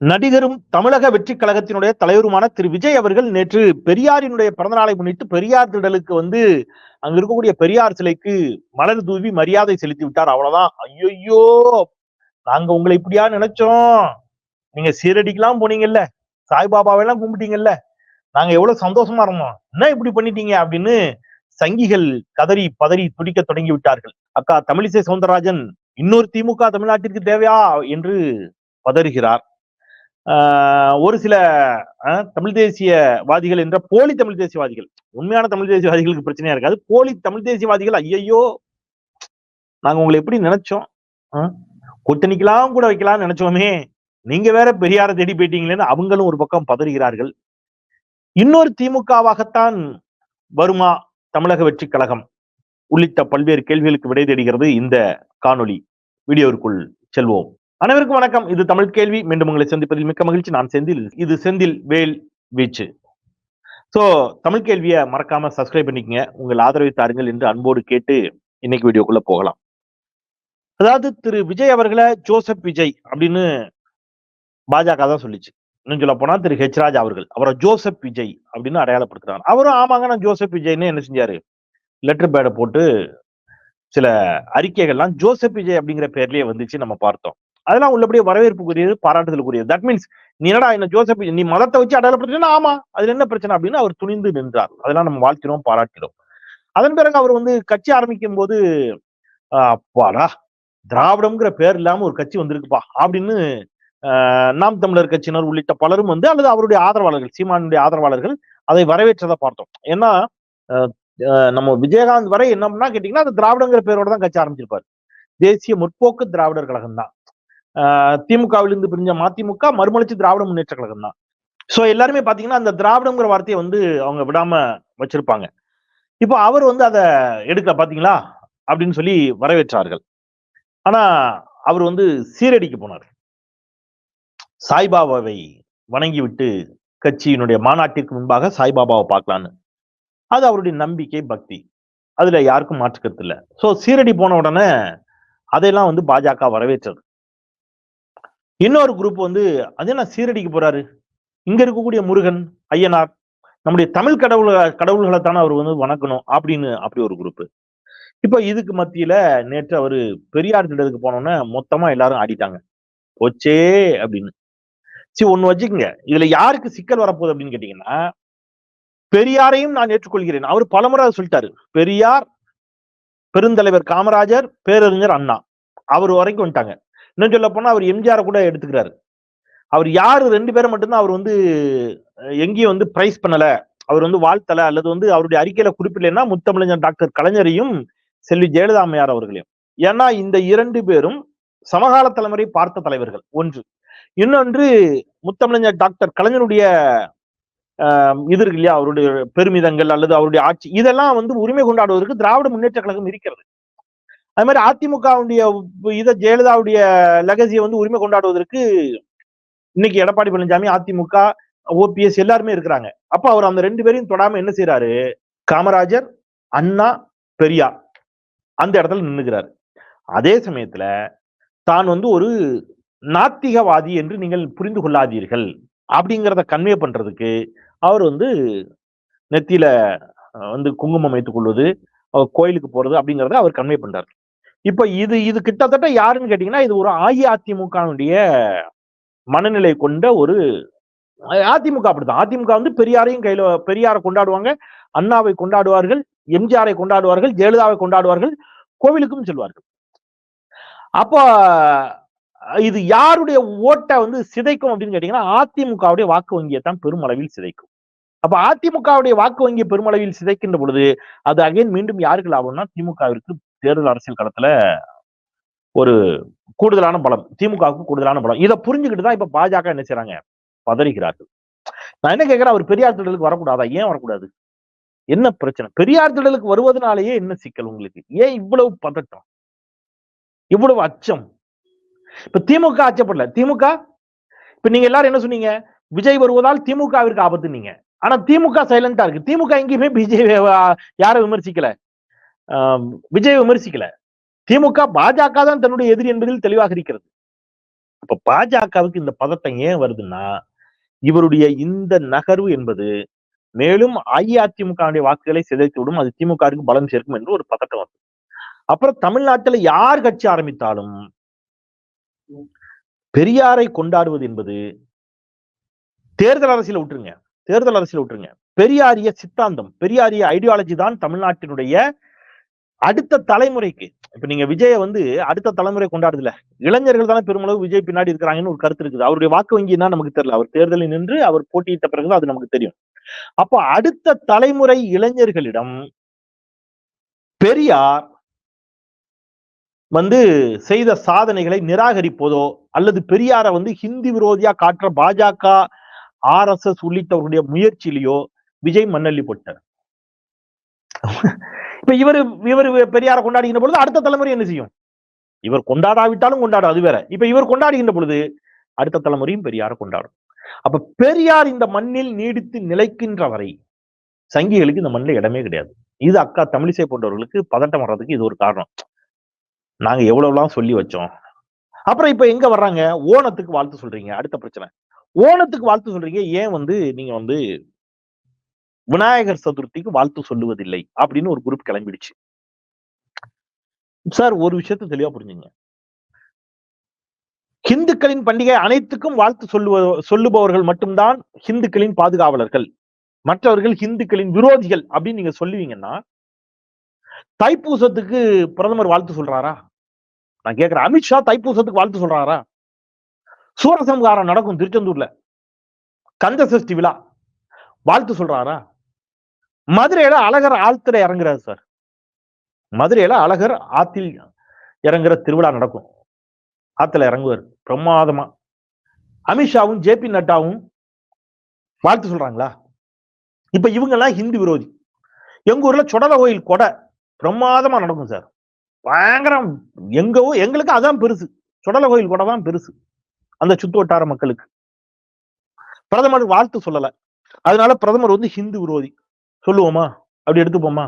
நடிகரும் தமிழக வெற்றி கழகத்தினுடைய தலைவருமான திரு விஜய் அவர்கள் நேற்று பெரியாரினுடைய பிறந்த நாளை முன்னிட்டு பெரியார் திடலுக்கு வந்து அங்க இருக்கக்கூடிய பெரியார் சிலைக்கு மலர் தூவி மரியாதை செலுத்தி விட்டார். அவ்வளவுதான். ஐயோ நாங்க உங்களை இப்படியா நினைச்சோம். நீங்க சீரடிக்கெல்லாம் போனீங்கல்ல. சாய்பாபாவெல்லாம் கும்பிட்டீங்கல்ல. நாங்க எவ்வளவு சந்தோஷமா இருந்தோம். என்ன இப்படி பண்ணிட்டீங்க அப்படின்னு சங்கிகள் கதறி பதறி துடிக்க தொடங்கி விட்டார்கள். அக்கா தமிழிசை சவுந்தரராஜன் இன்னொரு திமுக தமிழ்நாட்டிற்கு தேவையா? என்று பதறுகிறார். ஒரு சில ஆஹ், தமிழ் தேசியவாதிகள் என்ற போலி தமிழ் தேசியவாதிகள். உண்மையான தமிழ் தேசியவாதிகளுக்கு பிரச்சனையா இருக்காது. போலி தமிழ் தேசியவாதிகள் ஐயையோ! நாங்க உங்களை எப்படி நினைச்சோம்? ஆஹ், கூட்டணிக்கெல்லாம் கூட வைக்கலாம்னு நினைச்சோமே. நீங்க வேற பெரியார தேடி போயிட்டீங்களேன்னு அவங்களும் ஒரு பக்கம் பதறுகிறார்கள். இன்னொரு திமுகவாகத்தான் வருமா தமிழக வெற்றி கழகம்? உள்ளிட்ட பல்வேறு கேள்விகளுக்கு விடை தேடுகிறது இந்த காணொளி. வீடியோவிற்குள் செல்வோம். அனைவருக்கும் வணக்கம். இது தமிழ் கேள்வி. மீண்டும் உங்களை சந்திப்பதில் மிக்க மகிழ்ச்சி. நான் செந்தில். இது செந்தில் வேல் வீச்சு. சோ தமிழ் கேள்வியை மறக்காம சப்ஸ்கிரைப் பண்ணிக்கங்க. உங்கள் ஆதரவை தாருங்கள் என்று அன்போடு கேட்டு இன்னைக்கு வீடியோக்குள்ள போகலாம். அதாவது திரு விஜய் அவர்களை ஜோசப் விஜய் அப்படின்னு பாஜக தான் சொல்லிச்சு. இன்னும் சொல்ல போனா திரு ஹெச்ராஜ் அவர்கள். அவரை ஜோசப் விஜய் அப்படின்னு அடையாளப்படுத்துறாங்க. அவரும் ஆமாங்க நான் ஜோசப் விஜய்னு என்ன செஞ்சாரு? லெட்டர் பேடை போட்டு சில அறிக்கைகள்லாம் ஜோசப் விஜய் அப்படிங்கிற பேர்லயே வந்துச்சு நம்ம பார்த்தோம். அதெல்லாம் உள்ளபடியே வரவேற்புக்குரியது பாராட்டுதலுக்குரியது. தட் மீன்ஸ் நீ என்னடா என்ன ஜோசப் நீ மதத்தை வச்சு அடையாளப்படுத்தினா ஆமா அதுல என்ன பிரச்சனை அப்படின்னு அவர் துணிந்து நின்றார். அதெல்லாம் நம்ம வாழ்த்தினோம் பாராட்டினோம். அதன் பிறகு அவர் வந்து கட்சி ஆரம்பிக்கும் போது ஆஹ், அப்பாடா திராவிடம்ங்கிற பேர் இல்லாம ஒரு கட்சி வந்திருக்குப்பா அப்படின்னு ஆஹ், நாம் தமிழர் கட்சியினர் உள்ளிட்ட பலரும் வந்து அல்லது அவருடைய ஆதரவாளர்கள் சீமானுடைய ஆதரவாளர்கள் அதை வரவேற்றதை பார்த்தோம். ஏன்னா நம்ம விஜயகாந்த் வரை என்னம்னா கேட்டீங்கன்னா அது திராவிடங்கிற பேரோட தான் கட்சி ஆரம்பிச்சிருப்பாரு. தேசிய முற்போக்கு திராவிடர் கழகம் தான் திமுகவிலிருந்து பிரிஞ்ச மதிமுக மறுமலர்ச்சி திராவிட முன்னேற்ற கழகம் தான். ஸோ எல்லாருமே பாத்தீங்கன்னா அந்த திராவிடங்கிற வார்த்தையை வந்து அவங்க விடாம வச்சிருப்பாங்க. இப்போ அவர் வந்து அதை எடுக்கல பாத்தீங்களா? அப்படின்னு சொல்லி வரவேற்றார்கள். ஆனா அவர் வந்து சீரடிக்கு போனார். சாய்பாபாவை வணங்கி விட்டு கட்சியினுடைய மாநாட்டிற்கு முன்பாக சாய்பாபாவை பார்க்கலான்னு. அது அவருடைய நம்பிக்கை பக்தி. அதுல யாருக்கும் மாற்றுக்கிறது இல்லை. சோ சீரடி போன உடனே அதையெல்லாம் வந்து பாஜக வரவேற்றது. இன்னொரு குரூப் வந்து அது என்ன சீரடிக்கு போறாரு? இங்க இருக்கக்கூடிய முருகன் ஐயனார் நம்முடைய தமிழ் கடவுள் கடவுள்களை தானே அவர் வந்து வணக்கணும் அப்படின்னு அப்படி ஒரு குரூப் இப்ப இதுக்கு மத்தியில நேற்று அவரு பெரியார் திட்டத்துக்கு போனோன்னே மொத்தமா எல்லாரும் ஆடிட்டாங்க. போச்சே அப்படின்னு. சரி ஒண்ணு வச்சுக்கோங்க. இதுல யாருக்கு சிக்கல் வரப்போகுது அப்படின்னு கேட்டீங்கன்னா பெரியாரையும் நான் ஏற்றுக்கொள்கிறேன். அவர் பலமுறை அதை சொல்லிட்டாரு. பெரியார் பெருந்தலைவர் காமராஜர் பேரறிஞர் அண்ணா. அவர் வரைக்கும் வந்துட்டாங்க. இன்னும் சொல்ல போனா அவர் எம்ஜிஆரை கூட எடுத்துக்கிறாரு. அவர் யாரு? ரெண்டு பேரும் மட்டும்தான் அவர் வந்து எங்கேயும் வந்து பிரைஸ் பண்ணல. அவர் வந்து வாழ்த்தல. அல்லது வந்து அவருடைய அறிக்கையில குறிப்பிடலைன்னா முத்தமிழஞ்சர் டாக்டர் கலைஞரையும் செல்வி ஜெயலலிதா அம்மையார் அவர்களையும். ஏன்னா இந்த இரண்டு பேரும் சமகால தலைமுறை பார்த்த தலைவர்கள். ஒன்று. இன்னொன்று முத்தமிழஞ்சர் டாக்டர் கலைஞருடைய இது இருக்கு இல்லையா? அவருடைய பெருமிதங்கள் அல்லது அவருடைய ஆட்சி. இதெல்லாம் வந்து உரிமை கொண்டாடுவதற்கு திராவிட முன்னேற்ற கழகம் இருக்கிறது. அது மாதிரி அதிமுகவுடைய இதை ஜெயலலிதாவுடைய லெகசியை வந்து உரிமை கொண்டாடுவதற்கு இன்னைக்கு எடப்பாடி பழனிசாமி அதிமுக ஓபிஎஸ் எல்லாருமே இருக்கிறாங்க. அப்ப அவர் அந்த ரெண்டு பேரையும் தொடாம என்ன செய்யறாரு காமராஜர் அண்ணா பெரியார் அந்த இடத்துல நின்னுக்கிறார். அதே சமயத்துல தான் வந்து ஒரு நாத்திகவாதி என்று நீங்கள் புரிந்து கொள்ளாதீர்கள் அப்படிங்கிறத கன்வே பண்றதுக்கு அவர் வந்து நெத்தியில வந்து குங்குமம் வைத்துக் கொள்வது கோயிலுக்கு போறது அப்படிங்கிறத அவர் கன்வே பண்றாரு. இப்ப இது இது கிட்டத்தட்ட யாருன்னு கேட்டீங்கன்னா இது ஒரு அஇஅதிமுகவுடைய மனநிலை கொண்ட ஒரு அதிமுக அப்படிதான். அதிமுக வந்து பெரியாரையும் கையில பெரியாரை கொண்டாடுவாங்க அண்ணாவை கொண்டாடுவார்கள் எம்ஜிஆரை கொண்டாடுவார்கள் ஜெயலலிதாவை கொண்டாடுவார்கள் கோவிலுக்கும் செல்வார்கள். அப்போ இது யாருடைய ஓட்டை வந்து சிதைக்கும் அப்படின்னு கேட்டீங்கன்னா அதிமுகவுடைய வாக்கு வங்கியை தான் பெருமளவில் சிதைக்கும். அப்ப அதிமுகவுடைய வாக்கு வங்கியை பெருமளவில் சிதைக்கின்ற பொழுது அது அகைன் மீண்டும் யாருக்கு லாபம்னா திமுகவிற்கு தேர்தல் அரசியல் களத்துல ஒரு கூடுதலான பலம் திமுகவுக்கு கூடுதலான பலம். இதை புரிஞ்சுக்கிட்டு தான் இப்ப பாஜக என்ன செய்றாங்க? பதறுகிறார்கள். நான் என்ன கேட்கிறேன்? அவர் பெரியார் திடலுக்கு வரக்கூடாதா? ஏன் வரக்கூடாது? என்ன பிரச்சனை? பெரியார் திடலுக்கு வருவதனாலேயே என்ன சிக்கல் உங்களுக்கு? ஏன் இவ்வளவு பதட்டம்? இவ்வளவு அச்சம்? இப்ப திமுக அச்சப்படல. திமுக இப்ப நீங்க எல்லாரும் என்ன சொன்னீங்க? விஜய் வருவதால் திமுகவிற்கு ஆபத்து நீங்க ஆனா திமுக சைலண்டா இருக்கு. திமுக எங்கேயுமே பிஜே யாரை விமர்சிக்கல. விஜய் விமர்சிக்கல. திமுக பாஜக தான் தன்னுடைய எதிரி என்பதில் தெளிவாக இருக்கிறது. இப்ப பாஜகவுக்கு இந்த பதட்டம் ஏன் வருதுன்னா இவருடைய இந்த நகர்வு என்பது மேலும் அஇஅதிமுக வாக்குகளை சிதைத்து விடும் அது திமுகவுக்கு பலம் சேர்க்கும் என்று ஒரு பதட்டம் வருது அப்புறம் தமிழ்நாட்டுல யார் கட்சி ஆரம்பித்தாலும் பெரியாரை கொண்டாடுவது என்பது தேர்தல் அரசியல விட்டுருங்க. தேர்தல் அரசியல விட்டுருங்க. பெரியாரிய சித்தாந்தம் பெரியாரிய ஐடியாலஜி தான் தமிழ்நாட்டினுடைய அடுத்த தலைமுறைக்கு இப்ப நீங்க விஜய வந்து அடுத்த தலைமுறை கொண்டாடுதுல இளைஞர்கள் தானே பெருமளவு விஜய் பின்னாடி இருக்கிறாங்கன்னு ஒரு கருத்து இருக்குது. அவருடைய வாக்கு வங்கி என்ன நமக்கு தெரியல. அவர் தேர்தலில் நின்று அவர் போட்டியிட்ட பிறகுதான் அது நமக்கு தெரியும். அப்போ அடுத்த தலைமுறை இளைஞர்களிடம் பெரியார் வந்து செய்த சாதனைகளை நிராகரிப்பதோ அல்லது பெரியாரை வந்து ஹிந்தி விரோதியா காட்டுற பாஜக ஆர் எஸ் எஸ் உள்ளிட்டவருடைய முயற்சியிலேயோ விஜய் மண்ணள்ளி போட்டார். இப்ப இவர் இவர் பெரியார கொண்டாடுகின்ற பொழுது அடுத்த தலைமுறை என்ன செய்யும்? இவர் கொண்டாடாவிட்டாலும் கொண்டாடும் அது வேற. இப்ப இவர் கொண்டாடுகின்ற பொழுது அடுத்த தலைமுறையும் பெரியாரை கொண்டாடும். அப்ப பெரியார் இந்த மண்ணில் நீடித்து நிலைக்கின்ற வரை சங்கிகளுக்கு இந்த மண்ணில் இடமே கிடையாது. இது அக்கா தமிழிசை போன்றவர்களுக்கு பதட்டம் வர்றதுக்கு இது ஒரு காரணம். நாங்க எவ்வளவுலாம் சொல்லி வச்சோம். அப்புறம் இப்ப எங்க வர்றாங்க? ஓணத்துக்கு வாழ்த்து சொல்றீங்க. அடுத்த பிரச்சனை. ஓணத்துக்கு வாழ்த்து சொல்றீங்க. ஏன் வந்து நீங்க வந்து விநாயகர் சதுர்த்திக்கு வாழ்த்து சொல்லுவதில்லை அப்படின்னு ஒரு குரூப் கிளம்பிடுச்சு. சார் ஒரு விஷயத்த தெளிவா புரிஞ்சுங்க. ஹிந்துக்களின் பண்டிகை அனைத்துக்கும் வாழ்த்து சொல்லுவ சொல்லுபவர்கள் மட்டும்தான் ஹிந்துக்களின் பாதுகாவலர்கள். மற்றவர்கள் ஹிந்துக்களின் விரோதிகள் அப்படின்னு நீங்க சொல்லுவீங்கன்னா தைப்பூசத்துக்கு பிரதமர் வாழ்த்து சொல்றாரா? நான் கேட்கிறேன் அமித்ஷா தைப்பூசத்துக்கு வாழ்த்து சொல்றாரா? சூரசம்காரம் நடக்கும் திருச்செந்தூர்ல. கந்த சஷ்டி விழா. வாழ்த்து சொல்றாரா? மதுரையில அழகர் ஆழ்த்துல இறங்குறாரு சார். மதுரையில அழகர் ஆத்தில் இறங்குற திருவிழா நடக்கும். ஆத்துல இறங்குவார். பிரமாதமா. அமித்ஷாவும் ஜே பி நட்டாவும் வாழ்த்து சொல்றாங்களா? இப்ப இவங்க எல்லாம் விரோதி. எங்க ஊர்ல சுடல கோயில் கொடை பிரமாதமா நடக்கும் சார். பயங்கரம் எங்கவோ எங்களுக்கு அதான் பெருசு. சுடல கோயில் கொடை தான் பெருசு. அந்த சுத்து வட்டார மக்களுக்கு. பிரதமர் வாழ்த்து சொல்லல. அதனால பிரதமர் வந்து ஹிந்து விரோதி. சொல்லுவோமா? அப்படி எடுத்துப்போமா?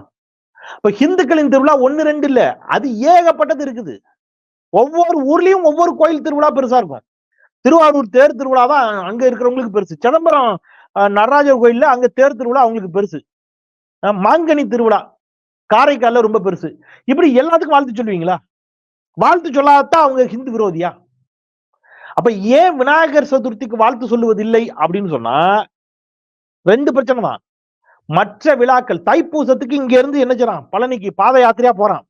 இப்ப ஹிந்துக்களின் திருவிழா ஒன்னு ரெண்டு இல்ல. அது ஏகப்பட்டது இருக்குது. ஒவ்வொரு ஊர்லயும் ஒவ்வொரு கோயில் திருவிழா பெருசா இருக்கும். திருவாரூர் தேர் திருவிழா தான் அங்க இருக்கிறவங்களுக்கு பெருசு. சிதம்பரம் நடராஜர் கோயில்ல அங்க தேர் திருவிழா அவங்களுக்கு பெருசு. மாங்கனி திருவிழா காரைக்கால ரொம்ப பெருசு. இப்படி எல்லாத்துக்கும் வாழ்த்து சொல்லுவீங்களா? வாழ்த்து சொல்லாதான் அவங்க ஹிந்து விரோதியா? அப்ப ஏன் விநாயகர் சதுர்த்திக்கு வாழ்த்து சொல்லுவதில்லை அப்படின்னு சொன்னா ரெண்டு பிரச்சனை தான். மற்ற விழாக்கள் தைப்பூசத்துக்கு இங்க இருந்து என்ன செய்யறான் பழனிக்கு பாத யாத்திரையா போறான்.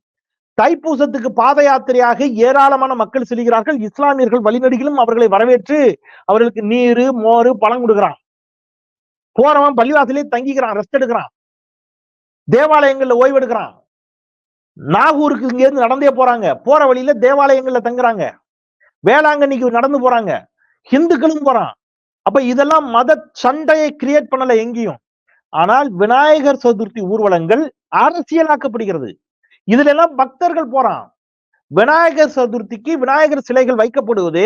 தைப்பூசத்துக்கு பாத யாத்திரையாக ஏராளமான மக்கள் செல்கிறார்கள். இஸ்லாமியர்கள் வழிநடிகளும் அவர்களை வரவேற்று அவர்களுக்கு நீரு மோர் பழம் கொடுக்குறான். போறவன் பள்ளிவாசலே தங்கிக்கிறான் ரெஸ்ட் எடுக்கிறான். தேவாலயங்கள்ல ஓய்வு எடுக்கிறான். நாகூருக்கு இங்க இருந்து நடந்தே போறாங்க. போற வழியில தேவாலயங்கள்ல தங்குறாங்க. வேளாங்கண்ணிக்கு நடந்து போறாங்க. ஹிந்துக்களும் போறான். அப்ப இதெல்லாம் மத சண்டையை கிரியேட் பண்ணல எங்கேயும். ஆனால் விநாயகர் சதுர்த்தி ஊர்வலங்கள் அரசியலாக்கப்படுகிறது. இதுல எல்லாம் பக்தர்கள் போறான். விநாயகர் சதுர்த்திக்கு விநாயகர் சிலைகள் வைக்கப்படுவது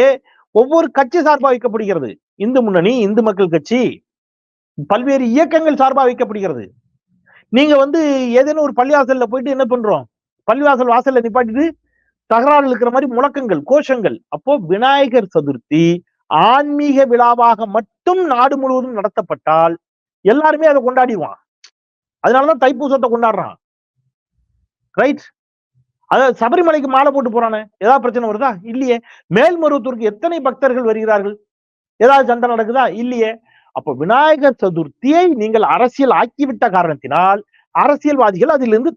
ஒவ்வொரு கட்சி சார்பா வைக்கப்படுகிறது. இந்து முன்னணி இந்து மக்கள் கட்சி பல்வேறு இயக்கங்கள் சார்பா வைக்கப்படுகிறது. நீங்க வந்து ஏதேனும் ஒரு பள்ளிவாசல்ல போயிட்டு என்ன பண்றோம்? பள்ளிவாசல் வாசல்ல நிப்பாட்டிட்டு தகராறு இருக்கிற மாதிரி முழக்கங்கள் கோஷங்கள். அப்போ விநாயகர் சதுர்த்தி ஆன்மீக விழாவாக மட்டும் நாடு முழுவதும் நடத்தப்பட்டால் எல்லாருமே அதை கொண்டாடிடுவான். அதனாலதான் தைப்பூசத்தை கொண்டாடுறான். ரைட் அதாவது சபரிமலைக்கு மாலை போட்டு போறானே? ஏதாவது பிரச்சனை வருதா? இல்லையே. மேல்மருவத்தூருக்கு எத்தனை பக்தர்கள் வருகிறார்கள்? ஏதாவது சண்டை நடக்குதா? இல்லையே. அப்ப விநாயகர் சதுர்த்தியை நீங்கள் அரசியல் ஆக்கிவிட்ட காரணத்தினால் அரசியல்வாதிகள் அதிலிருந்து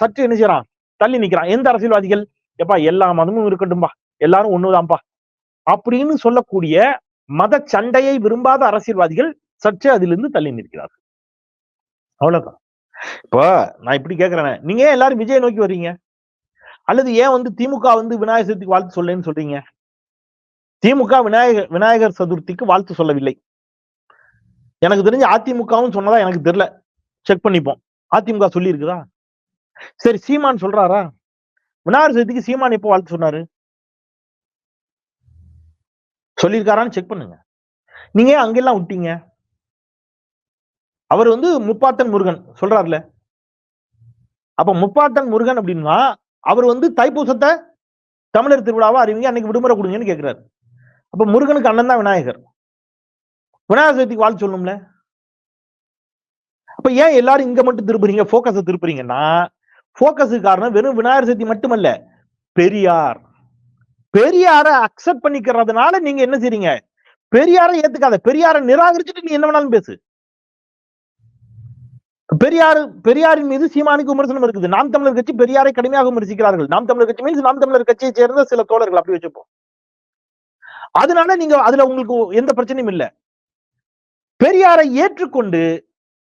சற்று என்ன செய்யறான்? தள்ளி நிக்கிறான். எந்த அரசியல்வாதிகள்? எப்பா எல்லா மதமும் இருக்கட்டும்பா. எல்லாரும் ஒண்ணுதான்ப்பா. அப்படின்னு சொல்லக்கூடிய மத சண்டையை விரும்பாத அரசியல்வாதிகள் சற்றே அதிலிருந்து தள்ளி நிற்கிறார்கள். அவ்வளவுதான். இப்போ நான் இப்படி கேட்கிறேன் நீங்க ஏன் எல்லாரும் விஜயை நோக்கி வர்றீங்க? அல்லது ஏன் வந்து திமுக வந்து விநாயகர் சதுர்த்திக்கு வாழ்த்து சொல்லேன்னு சொல்றீங்க? திமுக விநாயகர் விநாயகர் சதுர்த்திக்கு வாழ்த்து சொல்லவில்லை. எனக்கு தெரிஞ்ச அதிமுகவும் சொன்னதா எனக்கு தெரியல. செக் பண்ணிப்போம். அதிமுக சொல்லியிருக்குதா? சரி சீமான் சொல்றாரா? விநாயகர் சதுர்த்திக்கு சீமான் எப்போ வாழ்த்து சொன்னாரு? சொல்லியிருக்காரான்னு செக் பண்ணுங்க. நீங்க அங்கெல்லாம் விட்டீங்க? அவர் வந்து முப்பாத்தன் முருகன் சொல்றாருல. அப்ப முப்பாத்தன் முருகன் அப்படின்னா அவர் வந்து தைப்பூசத்தை தமிழர் திருவிழாவா அறிவிங்க அன்னைக்கு விடுமுறை கொடுங்கன்னு கேட்கிறாரு அப்ப முருகனுக்கு அண்ணன் தான் விநாயகர். விநாயகர் சதுர்த்திக்கு வாழ்த்து சொல்லணும்ல? அப்ப ஏன் எல்லாரும் இங்க மட்டும் திருப்புறீங்க போக்கஸ் திருப்புறீங்கன்னா போக்கஸுக்கு காரணம் வெறும் விநாயகர் சதுர்த்தி மட்டுமல்ல பெரியார். பெரியார அக்செப்ட் பண்ணிக்கிறதுனால நீங்க என்ன செய்றீங்க? பெரியாரை ஏத்துக்காத பெரியாரை நிராகரிச்சுட்டு நீ என்ன வேணாலும் பேசு. பெரியார் பெரியாரின் மீது சீமானுக்கு விமர்சனம் இருக்குது. நாம் தமிழர் கட்சி பெரியாரை கடுமையாக விமர்சிக்கிறார்கள். நாம் தமிழர் கட்சி மீன்ஸ் நாம் தமிழர் கட்சியை சேர்ந்த சில தோழர்கள் அப்படி வச்சுப்போம். அதனால நீங்க அதுல உங்களுக்கு எந்த பிரச்சனையும் இல்ல. பெரியாரை ஏற்றுக்கொண்டு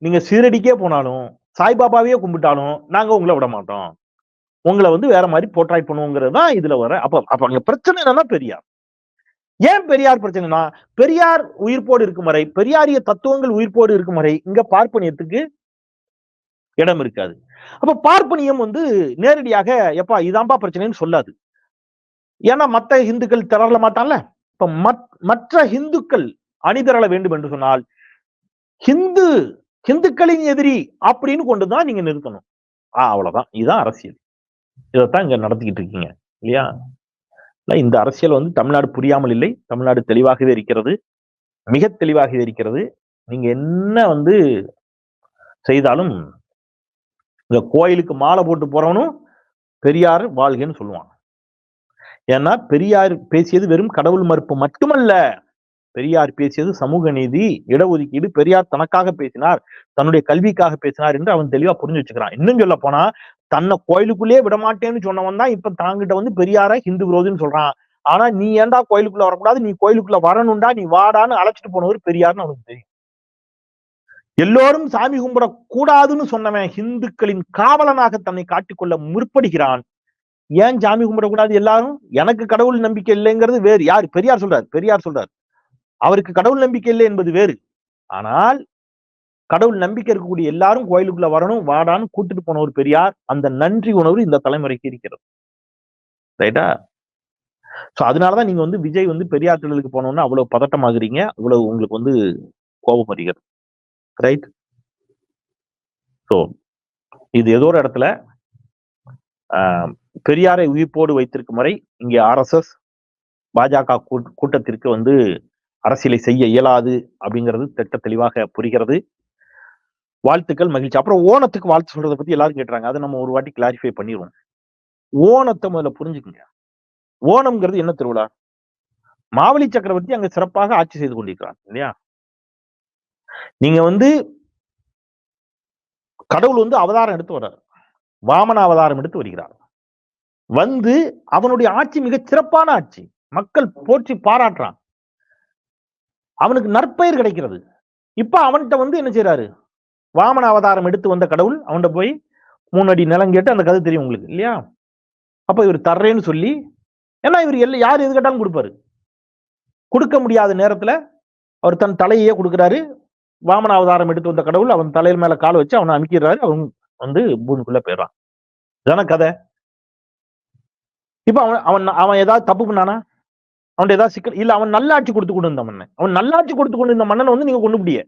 நீங்க சீரடிக்கே போனாலும் சாய்பாபாவையே கும்பிட்டாலும் நாங்க உங்களை விட மாட்டோம். உங்களை வந்து வேற மாதிரி போட்ராய் பண்ணுவோங்கிறது தான் இதுல வர. அப்ப அப்ப அங்க பிரச்சனை என்னன்னா பெரியார். ஏன் பெரியார் பிரச்சனைனா பெரியார் உயிர்ப்போடு இருக்கும் வரை பெரியாரிய தத்துவங்கள் உயிர்ப்போடு இருக்கும் வரை இங்க பார்ப்பனியத்துக்கு இடம் இருக்காது. அப்ப பார்ப்பனியம் வந்து நேரடியாக எப்பா இதான்பா பிரச்சனைன்னு சொல்லாது. ஏன்னா மத்த இந்துக்கள் திரள மாட்டான்ல? இப்ப மற்ற இந்துக்கள் அணிதிரள வேண்டும் என்று சொன்னால் ஹிந்து ஹிந்துக்களின் எதிரி அப்படின்னு கொண்டுதான் நீங்க நிறுத்தணும். ஆஹ் அவ்வளவுதான். இதுதான் அரசியல். இதைத்தான் இங்க நடத்திக்கிட்டு இருக்கீங்க. இல்லையா? இந்த அரசியல் வந்து தமிழ்நாடு புரியாமல் இல்லை. தமிழ்நாடு தெளிவாகவே இருக்கிறது. மிக தெளிவாகவே இருக்கிறது. நீங்க என்ன வந்து செய்தாலும் இந்த கோயிலுக்கு மாலை போட்டு போறவனும் பெரியார் வாழ்கன்னு சொல்லுவான் ஏன்னா பெரியார் பேசியது வெறும் கடவுள் மறுப்பு மட்டுமல்ல. பெரியார் பேசியது சமூக நீதி இடஒதுக்கீடு பெரியார் தனக்காக பேசினார் தன்னுடைய கல்விக்காக பேசினார் என்று அவன் தெளிவா புரிஞ்சு வச்சுக்கிறான். இன்னும் சொல்ல போனா தன்னை கோயிலுக்குள்ளேயே விடமாட்டேன்னு சொன்னவன் தான் இப்ப தாங்கிட்ட வந்து பெரியார ஹிந்து விரோதின்னு சொல்றான். ஆனா நீ ஏன்டா கோயிலுக்குள்ள வரக்கூடாது? நீ கோயிலுக்குள்ள வரணும்டா நீ வாடான்னு அழைச்சிட்டு போனவர் பெரியார்னு அவனுக்கு தெரியும். எல்லோரும் சாமி கும்பிடக்கூடாதுன்னு சொன்னவன் ஹிந்துக்களின் காவலனாக தன்னை காட்டிக்கொள்ள முற்படுகிறான். ஏன் சாமி கும்பிடக்கூடாது எல்லாரும்? எனக்கு கடவுள் நம்பிக்கை இல்லைங்கிறது வேறு. யார்? பெரியார் சொல்றாரு. பெரியார் சொல்றாரு. அவருக்கு கடவுள் நம்பிக்கை இல்லை என்பது வேறு. ஆனால் கடவுள் நம்பிக்கை இருக்கக்கூடிய எல்லாரும் கோயிலுக்குள்ள வரணும் வாடான்னு கூட்டிட்டு போன ஒரு பெரியார் அந்த நன்றி உணர்வு இந்த தலைமுறைக்கு இருக்கிறது. ரைட்டா? சோ அதனாலதான் நீங்க வந்து விஜய் வந்து பெரியார் திடலுக்கு போனோம்னா அவ்வளவு பதட்டமாகறீங்க. அவ்வளவு உங்களுக்கு வந்து கோபம் வருகிறது. ரைட் ஸோ இது ஏதோ ஒரு இடத்துல பெரியாரை உயிர்ப்போடு வைத்திருக்கும் வரை இங்கே ஆர்எஸ்எஸ் பாஜக கூட்டத்திற்கு வந்து அரசியலை செய்ய இயலாது அப்படிங்கிறது திட்ட தெளிவாக புரிகிறது. வாழ்த்துக்கள் மகிழ்ச்சி. அப்புறம் ஓணத்துக்கு வாழ்த்து சொல்றதை பத்தி எல்லாரும் கேட்டுறாங்க. அதை நம்ம ஒரு வாட்டி கிளாரிஃபை பண்ணிடுவோம். ஓணத்தை முதல்ல புரிஞ்சுக்குங்க. ஓணம்ங்கிறது என்ன திருவிழா? மாவலி சக்கரவர்த்தி அங்க சிறப்பாக ஆட்சி செய்து கொண்டிருக்கிறார் இல்லையா? நீங்க வந்து கடவுள் வந்து அவதாரம் எடுத்து வர்றார். வாமன அவதாரம் எடுத்து வருகிறார். வந்து அவனுடைய ஆட்சி மிக சிறப்பான ஆட்சி. மக்கள் போற்றி பாராட்டுறான். அவனுக்கு நற்பெயர் கிடைக்கிறது. இப்ப அவன்கிட்ட வந்து என்ன செய்யறாரு வாமன அவதாரம் எடுத்து வந்த கடவுள் அவன்கிட்ட போய் மூணு அடி நிலம் கேட்டு அந்த கதை தெரியும் உங்களுக்கு இல்லையா? அப்ப இவர் தர்றேன்னு சொல்லி ஏன்னா இவர் எல்லாம் யார் எது கேட்டாலும் கொடுப்பாரு. கொடுக்க முடியாத நேரத்துல அவர் தன் தலையே கொடுக்குறாரு. வாமன அவதாரம் எடுத்து வந்த கடவுள் அவன் தலையில் மேல கால் வச்சு அவனை அமைக்கிறாரு அவன் வந்து பூமிக்குள்ள போயிடுறான். இதான கதை. இப்ப அவன் அவன் அவன் ஏதாவது தப்பு பண்ணானா? அவன் ஏதாவது சிக்கல் இல்ல அவன் நல்லாட்சி கொடுத்து கொண்டு இருந்த மன்னன். அவன் நல்லாட்சி கொடுத்து கொண்டு இந்த மன்னனை வந்து நீங்க கொண்டு முடிய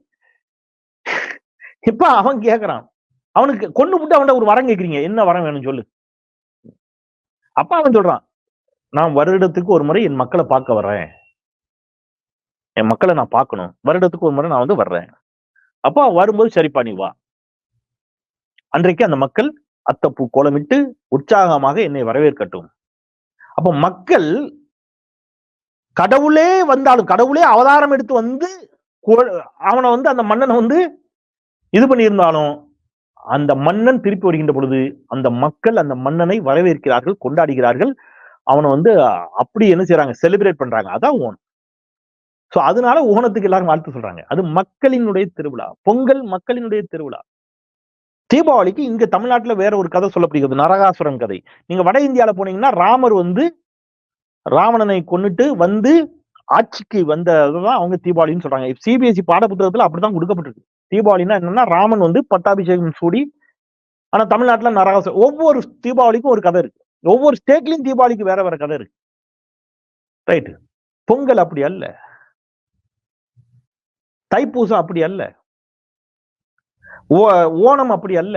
இப்ப அவன் கேக்குறான். அவனுக்கு கொண்டு விட்டு அவன் ஒரு வரம் கேக்குறீங்க. என்ன வரம் வேணும் சொல்லு. அப்ப அவன் சொல்றான் நான் வருடத்துக்கு ஒரு முறை என் மக்களை பார்க்க வர்றேன். என் மக்களை நான் பார்க்கணும். வருடத்துக்கு ஒரு முறை நான் வந்து வர்றேன். அப்போ வரும்போது சரி பண்ணி வா. அன்றைக்கு அந்த மக்கள் அத்தப்பூ கோலமிட்டு உற்சாகமாக என்னை வரவேற்கட்டும். அப்ப மக்கள் கடவுளே வந்தாலும் கடவுளே அவதாரம் எடுத்து வந்து அவனை வந்து அந்த மன்னனை வந்து இது பண்ணியிருந்தாலும் அந்த மன்னன் திருப்பி வருகின்ற பொழுது அந்த மக்கள் அந்த மன்னனை வரவேற்கிறார்கள் கொண்டாடுகிறார்கள். அவனை வந்து அப்படி என்ன செய்யறாங்க செலிப்ரேட் பண்றாங்க. அதான் ஓன் சோ அதனால ஓணத்துக்கு எல்லாரும் வாழ்த்து சொல்றாங்க. அது மக்களினுடைய திருவிழா. பொங்கல் மக்களினுடைய திருவிழா. தீபாவளிக்கு இங்க தமிழ்நாட்டுல வேற ஒரு கதை சொல்லப்படுகிறது. நரகாசுரன் கதை. நீங்க வட இந்தியால போனீங்கன்னா ராமர் வந்து ராவணனை கொண்டுட்டு வந்து ஆட்சிக்கு வந்ததுதான் அவங்க தீபாவளின்னு சொல்றாங்க. சிபிஎஸ்சி பாடப்புத்தகத்தில் அப்படிதான் கொடுக்கப்பட்டிருக்கு. தீபாவளின்னா என்னன்னா ராமன் வந்து பட்டாபிஷேகம் சூடி ஆனா தமிழ்நாட்டுல நரகாசுரன் ஒவ்வொரு தீபாவளிக்கும் ஒரு கதை இருக்கு. ஒவ்வொரு ஸ்டேட்லயும் தீபாவளிக்கு வேற வேற கதை இருக்கு. ரைட்டு. பொங்கல் அப்படி அல்ல. தைப்பூசம் அப்படி அல்ல. ஓணம் அப்படி அல்ல.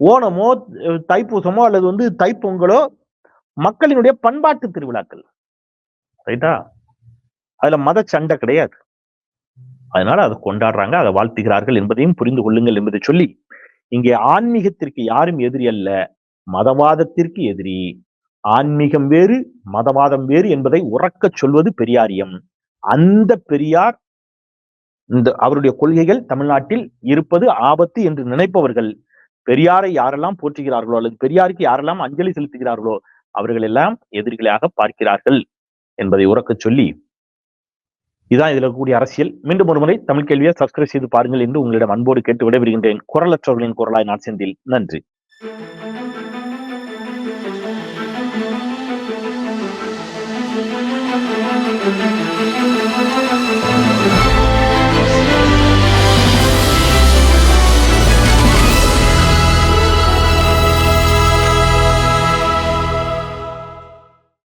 ஓணமோ தைப்பூசமோ அல்லது வந்து தைப்பொங்கலோ மக்களினுடைய பண்பாட்டு திருவிழாக்கள். ரைட்டா? அதுல மத சண்டை கிடையாது. அதனால அதை கொண்டாடுறாங்க அதை வாழ்த்துகிறார்கள் என்பதையும் புரிந்து கொள்ளுங்கள் என்பதை சொல்லி இங்கே ஆன்மீகத்திற்கு யாரும் எதிரி அல்ல மதவாதத்திற்கு எதிரி. ஆன்மீகம் வேறு மதவாதம் வேறு என்பதை உறக்கச் சொல்வது பெரியாரியம். அந்த பெரியார் இந்த அவருடைய கொள்கைகள் தமிழ்நாட்டில் இருப்பது ஆபத்து என்று நினைப்பவர்கள் பெரியாரை யாரெல்லாம் போற்றுகிறார்களோ அல்லது பெரியாருக்கு யாரெல்லாம் அஞ்சலி செலுத்துகிறார்களோ அவர்கள் எல்லாம் எதிரிகளாக பார்க்கிறார்கள் என்பதை உறக்கச் சொல்லி இதான் இதில் கூடிய அரசியல். மீண்டும் ஒரு முறை தமிழ் கேள்வியை சப்ஸ்கிரைப் செய்து பாருங்கள் என்று உங்களிடம் அன்போடு கேட்டு விடைபெறுகின்றேன். குரலற்றவர்களின் குரலாய் நான் செந்தில். நன்றி.